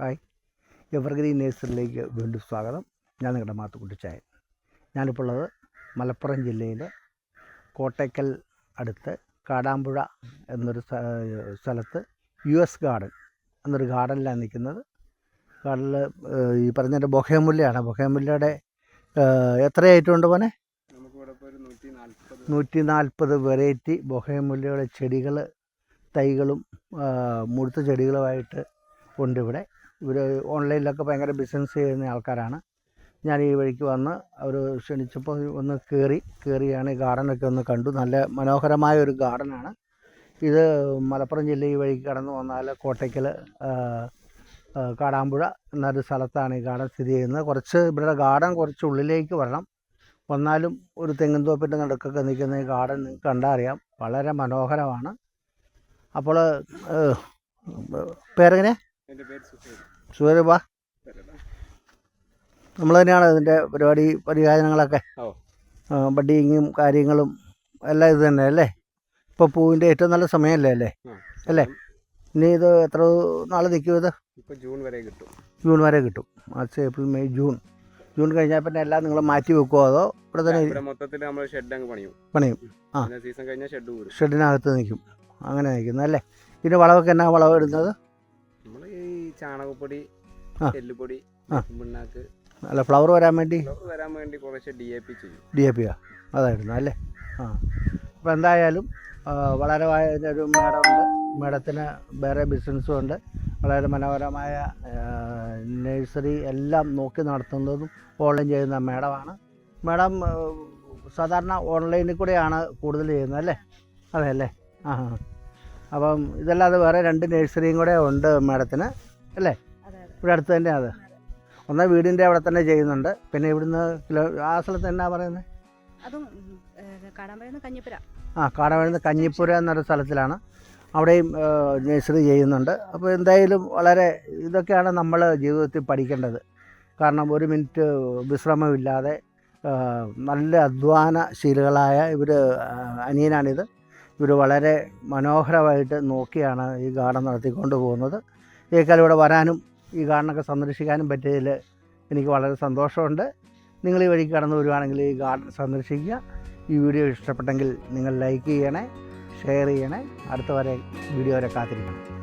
Hi. Evergreen നേഴ്സറിയിലേക്ക് വീണ്ടും സ്വാഗതം. ഞാൻ നിങ്ങളുടെ മാത്തുക്കുട്ടിച്ചായൻ ഞാനിപ്പോൾ ഉള്ളത് മലപ്പുറം ജില്ലയിലെ കോട്ടയ്ക്കൽ അടുത്ത് കാടാമ്പുഴ എന്നൊരു സ്ഥ- സ്ഥലത്ത് യു എസ് ഗാർഡൻ എന്നൊരു ഗാർഡനിലാണ് നിൽക്കുന്നത്. ഗാർഡനിൽ ഈ പറഞ്ഞതിന്റെ ബൊഹേമുല്ലയാണ്. ബൊഹേമുല്ലയുടെ എത്രയായിട്ടുണ്ട് ഒരു നൂറ്റി നാൽപ്പത് വെറൈറ്റി ബൊഹേമുല്ലയുടെ ചെടികൾ തൈകളും മുഴുത്ത ചെടികളുമായിട്ട് ഉണ്ട് ഇവിടെ. ഇവർ ഓൺലൈനിലൊക്കെ ഭയങ്കര ബിസിനസ് ചെയ്യുന്ന ആൾക്കാരാണ്. ഞാൻ ഈ വഴിക്ക് വന്ന് അവർ ക്ഷണിച്ചപ്പോൾ ഒന്ന് കയറി കയറിയാണ് ഈ ഗാർഡനൊക്കെ ഒന്ന് കണ്ടു. നല്ല മനോഹരമായ ഒരു ഗാർഡനാണ് ഇത് മലപ്പുറം ജില്ല ഈ വഴിക്ക് കടന്നു വന്നാൽ കോട്ടയ്ക്കൽ കാടാമ്പുഴ എന്നൊരു സ്ഥലത്താണ് ഈ ഗാർഡൻ സ്ഥിതി ചെയ്യുന്നത്. കുറച്ച് ഇവരുടെ ഗാർഡൻ കുറച്ച് ഉള്ളിലേക്ക് വരണം. വന്നാലും ഒരു തെങ്ങിൻ തോപ്പിന്റെ നടുക്കൊക്കെ നിൽക്കുന്ന ഈ ഗാർഡൻ കണ്ടാൽ അറിയാം. വളരെ മനോഹരമാണ്. അപ്പോൾ പേരെങ്ങനെ? എന്റെ പേര് സുഹേൽ. സുരഭ നമ്മൾ തന്നെയാണ് ഇതിന്റെ പരിപാടി പരിഹാരങ്ങളൊക്കെ. ബഡിങ്ങും കാര്യങ്ങളും എല്ലാം ഇത് തന്നെ അല്ലേ? ഇപ്പോൾ പൂവിന്റെ ഏറ്റവും നല്ല സമയമല്ലേ അല്ലേ? അല്ലേ? ഇനി ഇത് എത്ര നാൾ നിൽക്കും ഇത്? ജൂൺ വരെ കിട്ടും. ജൂൺ വരെ കിട്ടും. March April May June. June കഴിഞ്ഞാൽ പിന്നെ എല്ലാം നിങ്ങൾ മാറ്റി വെക്കുമോ അതോ ഇവിടെ തന്നെ മൊത്തത്തിൽ നമ്മൾ ഷെഡ് അങ്ങ് പണിയും. പണിയും. ആ. പിന്നെ സീസൺ കഴിഞ്ഞാൽ ഷെഡ് ഷെഡിനകത്ത് നിൽക്കും. അങ്ങനെ നിൽക്കുന്നത് അല്ലേ ഇതിന് വളവൊക്കെ എന്നാ വളവ് ഇടുന്നത്? ചാണകപ്പൊടി എല്ലുപൊടി ആ. പിണ്ണാക്ക് അല്ല ഫ്ലവർ വരാൻ വേണ്ടി? ഫ്ലവർ വരാൻ വേണ്ടി കുറച്ച് ഡി എ പി ചെയ്യും. ഡി എ പിയാ അതായിരുന്നു അല്ലേ? ആ. അപ്പോൾ എന്തായാലും വളരെ ഒരു മേഡമുണ്ട് മേഡത്തിന് വേറെ ബിസിനസ്സും ഉണ്ട്. വളരെ മനോഹരമായ നഴ്സറി എല്ലാം നോക്കി നടത്തുന്നതും ഓൺലൈൻ ചെയ്യുന്ന മേഡമാണ് മേഡം ആ, സാധാരണ ഓൺലൈനിൽ കൂടെയാണ് കൂടുതൽ ചെയ്യുന്നത് അല്ലേ? അതെ അല്ലേ? ആ ആ. അപ്പം ഇതല്ലാതെ വേറെ രണ്ട് നഴ്സറിയും കൂടെ ഉണ്ട് മേഡത്തിന് അല്ലേ? ഇവിടെ അടുത്ത് തന്നെ അത്. ഒന്ന് വീടിന്റെ അവിടെ തന്നെ ചെയ്യുന്നുണ്ട്. പിന്നെ ഇവിടുന്ന് കിലോ ആ സ്ഥലത്ത് എന്നാ പറയുന്നത് അതും കാടാമ്പഴന്ന് കഞ്ഞിപ്പുര. ആ കാടവഴുന്ന കഞ്ഞിപ്പുര എന്നൊരു സ്ഥലത്തിലാണ്. അവിടെയും നേഴ്സറി ചെയ്യുന്നുണ്ട്. അപ്പോൾ എന്തായാലും വളരെ ഇതൊക്കെയാണ് നമ്മൾ ജീവിതത്തിൽ പഠിക്കേണ്ടത്. കാരണം ഒരു മിനിറ്റ് വിശ്രമമില്ലാതെ നല്ല അധ്വാന ശീലുകളായ ഇവർ അനിയനാണിത്. ഇവർ വളരെ മനോഹരമായിട്ട് നോക്കിയാണ് ഈ ഗാർഡൻ നടത്തിക്കൊണ്ട് പോകുന്നത്. ഇവിടെ വരാനും ഈ ഗാർഡനൊക്കെ സന്ദർശിക്കാനും പറ്റിയതിൽ എനിക്ക് വളരെ സന്തോഷമുണ്ട്. നിങ്ങൾ ഈ വഴിക്ക് കടന്നു വരുവാണെങ്കിൽ ഈ ഗാർഡൻ സന്ദർശിക്കുക. ഈ വീഡിയോ ഇഷ്ടപ്പെട്ടെങ്കിൽ നിങ്ങൾ ലൈക്ക് ചെയ്യണേ ഷെയർ ചെയ്യണേ. അടുത്ത വരെ വീഡിയോ വരെ കാത്തിരിക്കണം.